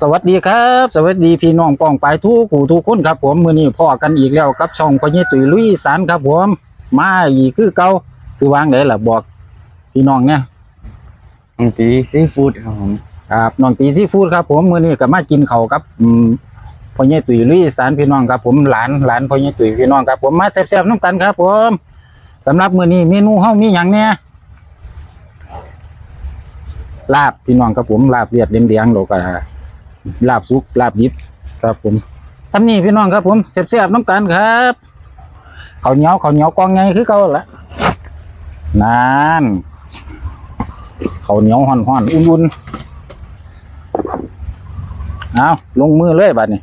สวัสดีครับ สวัสดีพี่น้องป้องปายทุกผู้ทุกคนครับผมมื้อนี้พ่อกันอีกแล้วกับช่องพญตุยลุยสารครับผมมาอีกคือเก่าสิวางได้ล่ะบอก พี่น้องเนี่ยอังตีซีฟู้ดครับผมครับน้องตีซีฟู้ดครับผมมื้อนี้ก็มากินข้าวกับอืมพ่อใหญ่ตุยลุยสารพี่น้องครับผมหลานหลานพ่อใหญ่ตุยพี่น้องครับผมมาแซ่บๆน้ำกันครับผมสำหรับมื้อนี้เมนูเฮามีหยังเนี่ยลาบพี่น้องครับผมลาบเลียดเลียงๆโลกา ลาบสุกลาบดิบครับผมทำนี่พี่น้องครับผมเสียบๆน้ำกันครับข้าวเหนียวข้าวเหนียวกองไงคือเก่าละนานข้าวเหนียวห่อนๆอุ่นๆเอาลงมือเลยบัดนี้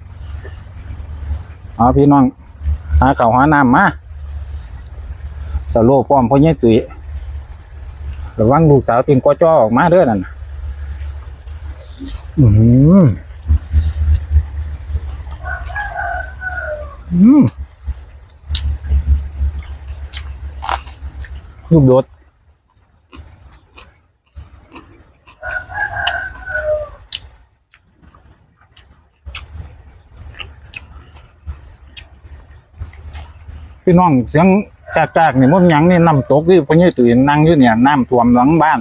เอาพี่น้องหาข้าวหาน้ำมาสโลพร้อมพ่อใหญ่ตุ๋ยระวังลูกสาวติงกอจ้อออกมาเด้อนั่นน่ะอือ อืมลูกโดดพี่น้องเสียงจากๆนี่มันยังนี่น้ำตกที่พญาตุยนั่งอยู่เนี่ยน้ำท่วมหลังบ้าน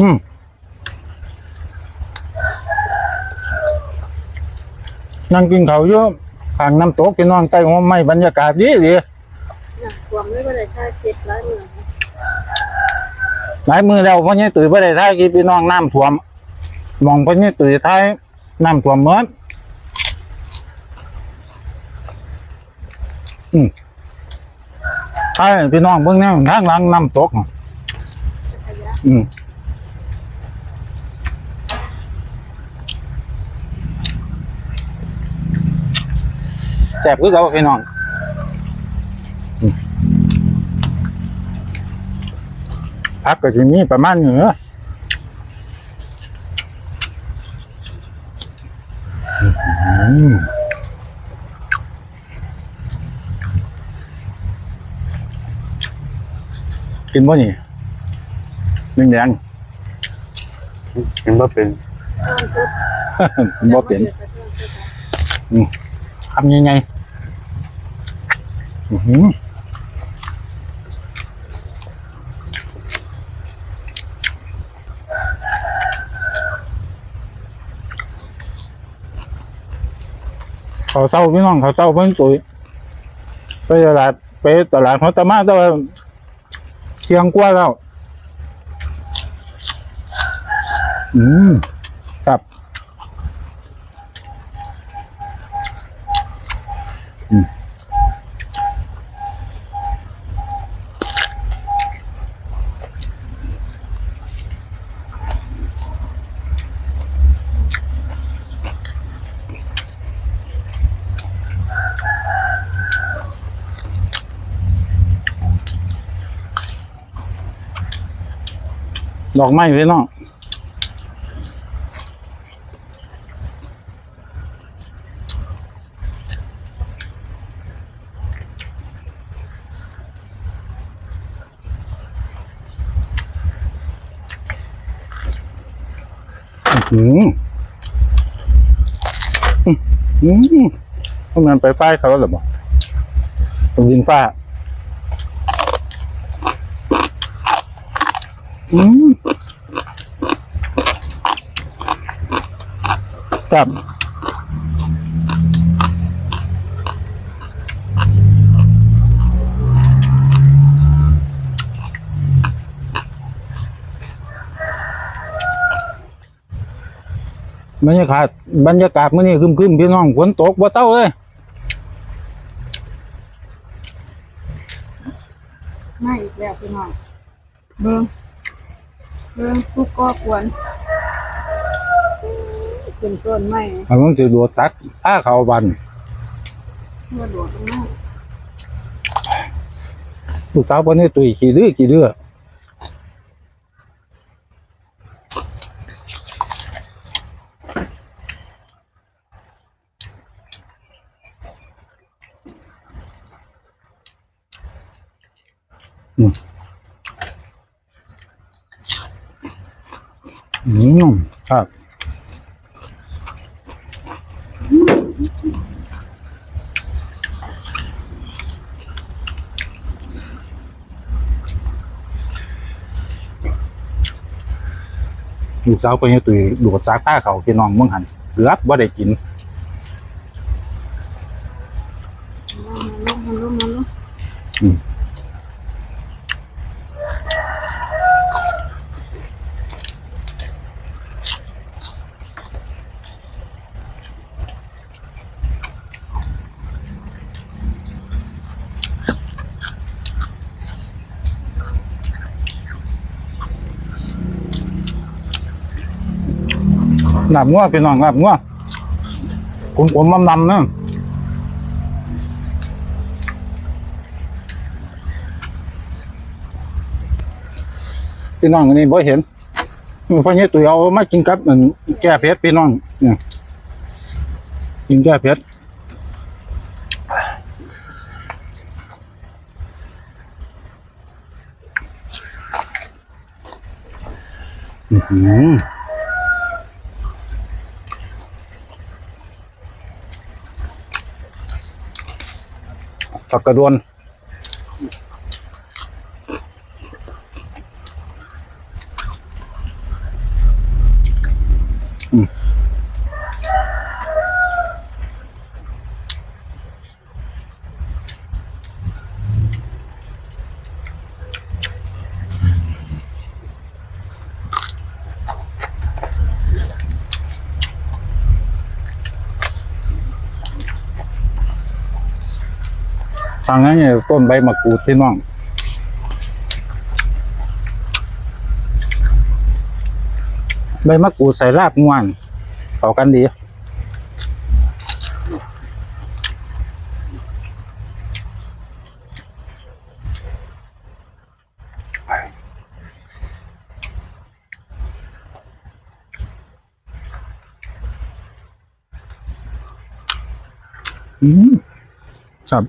อืม นั่งกินข้าวอยู่ข้างน้ำตกพี่น้องใต้หัวไม้บรรยากาศดีดีน่ะรวมไม่ได้ค่าเจ็ดร้อยหมื่นหลายมือแล้วพ่อเนี่ยตุ๋ยบ่ได้ท้ายกี่พี่น้องน้ำท่วมมองพ่อเนี่ยตุ๋ยท้ายน้ำท่วมเหมือนอืมท้ายพี่น้องเบิ่งแนวทางหลังน้ำตกขยะอืม แซ่บคือเก่าพี่น้องอืมพักก็สิมีประมาณนี้เนอะอืมกินบ่นี่หนึ่งแดงยังบ่เป็นต้นพุทธบ่เป็น ทำยังไงอือหือเขาเต้าพี่น้องเขาเต้าเพิ่นตุ๋ยไปตลาดไปตลาดหัวตะมาแต่ว่าเที่ยงกว่าแล้ว อืม ดอกไม้พี่น้องอืมอืมอืมพวกนั้นไปป้ายเขาหรือเปล่าตรงดินฟ้า อืมครับบรรยากาศบรรยากาศมื้อนี้ครึมๆพี่น้องฝนตกบ่เต้าเลยไม่อีกแล้วพี่น้องเบิ้ง เบิ้งทุกก็ควรเป็นต้นไม้มันต้องสิโดดซักผ้าเขาบันเมื่อโดดลงมาลูกสาวคนนี้ตุยขี้ดื้อขี้ดื้ออืมอืม ครับ ลูกสาวไปยังตุยดูดซากป้าเขาพี่น้องเมืองหันเกือบว่าได้กินมันลุกมันลุกมันลุก หลับงัวพี่น้องหลับงัวคุณผมมำนำนะพี่น้องอันนี้บ่เห็นเพราะงี้ตัวเอามากินกับอันแก้เผ็ดพี่น้องเนี่ยกินแก้เผ็ดอื้อหือ กกระดวนอืม ทางนั้นเนี่ยต้นใบมะกรูดพี่น้องใบมะกรูดใส่รากม่วนเข้ากันดีอืมครับ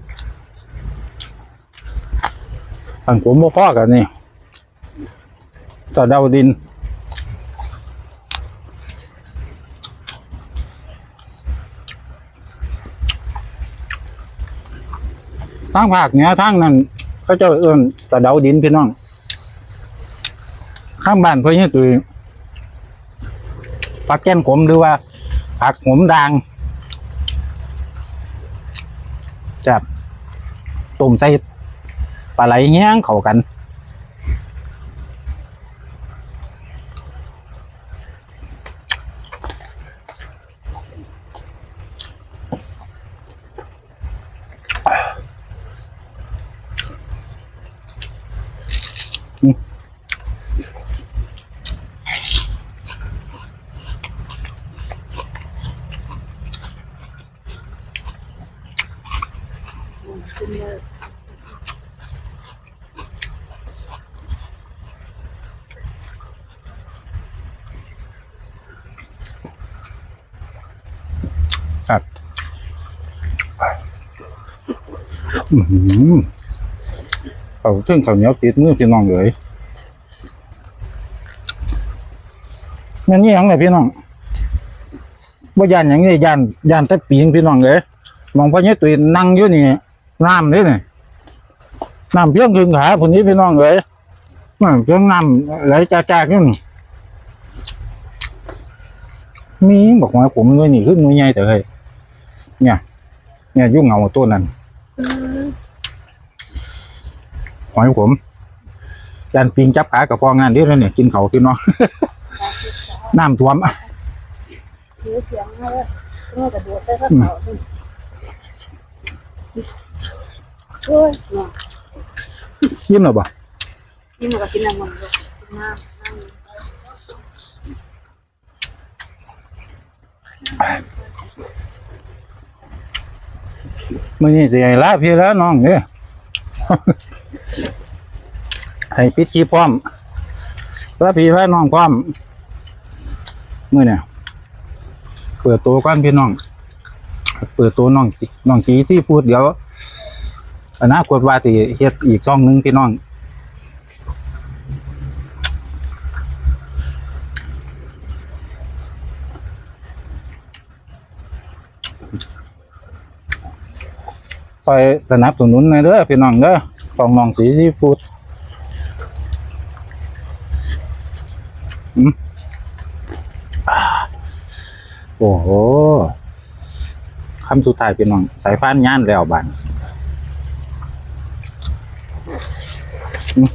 ทางผมบ่พอกันนี่ต่อดาวดิน ทางภาคเหนือทางนั้นเขาเจ้าเอื้นตะเดาวดินพี่น้อง ข้างบ้านเพื่อนตุยผักแก้นขมหรือว่าผักหมด่างจับต้มใส่ ปลาไหลแห้งเข้ากันกิน เขาถึงเขาวเหนียวติดมือพี่น้องเลยนั่นนี่ยังไงพี่น้องว่ายานหยังนี่ย่านยานแต่ปีงพี่น้องเลยมองพ่อเนี่ยตุยนั่งอยู่นี่น้ำนี่นี่น้ำเพียงครึ่งขาคนนี้พี่น้องเลยน้ำเพียงน้ำไหลจ้ากๆนี่นี่มีบอกว่าผมด้วยนี่คือหน่วยใหญ่แต่เฮ้ยเนี่ย เนี่ยยุ่งเหงาตัวนั้น อืม หอยผมยันปิงจับขากับพองานเดียวแล้วเนี่ยกินเขาพี่น้องน้ำท่วมถือเสียงให้เลยเมื่อกระโดดได้ก็เขาขึ้นโอ้ยเนาะยิ้มหรอบ่นี่มันก็กินน้ำมันเลยกินน้ำน้ำมื่อนี้สิให้ลาพี่แล้วน้องเนี่ย ให้ปิดคีพร้อมแล้วพี่พี่น้องพร้อมเมื่อเนี่ยเปิดตัวกันพี่น้อง เปิดตัวน้องน้องจีที่พูดเดี๋ยวอันน่าคตว่าตีเฮ็ดอีกช่องนึงพี่น้องไปสนับสนุนในเด้อพี่น้องเด้อ ของน้องสีซีฟูดโอ้โหคำสุดท้ายพี่น้อง สายฟ้านย่านแล้วบานอืม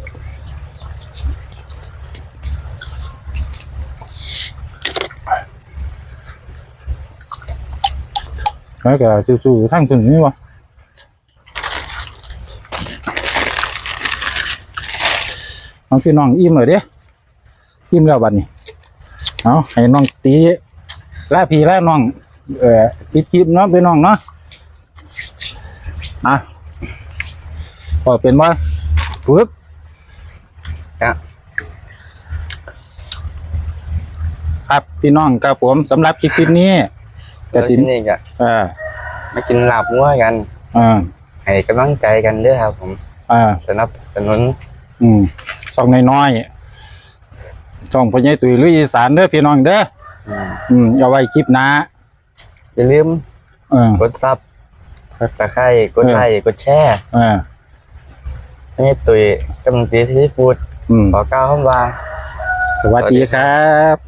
แล้วก็จู่ๆทั้งถึงนี่วะ น้องพี่น้องอิ่มเลยเด้อิ่มแล้วบัดนี้เอาให้น้องตีล่าพี่ล่าน้อง เอ่อปิดคลิปเนาะพี่น้องเนาะอะก็เป็นว่าฝึกครับครับพี่น้องครับผมสำหรับคลิปนี้แล้วสิที่นี่ก็เอ่ามากินลาบงัวกันอ่าให้กำลังใจกันเด้อครับผม อ่าสนับสนุน อืมช่องน้อยๆช่องพ่อใหญ่ตุ๋ยหรืออีสานเด้อพี่น้องเด้ออืมอืมเอาไว้คลิปหน้าอย่าลืมเออ กดซับกดตะไคร้กดไลค์กดแชร์เออให้ตุยกำลังตีที่ฟูดอืมขอกล่าวคำว่าสวัสดีครับ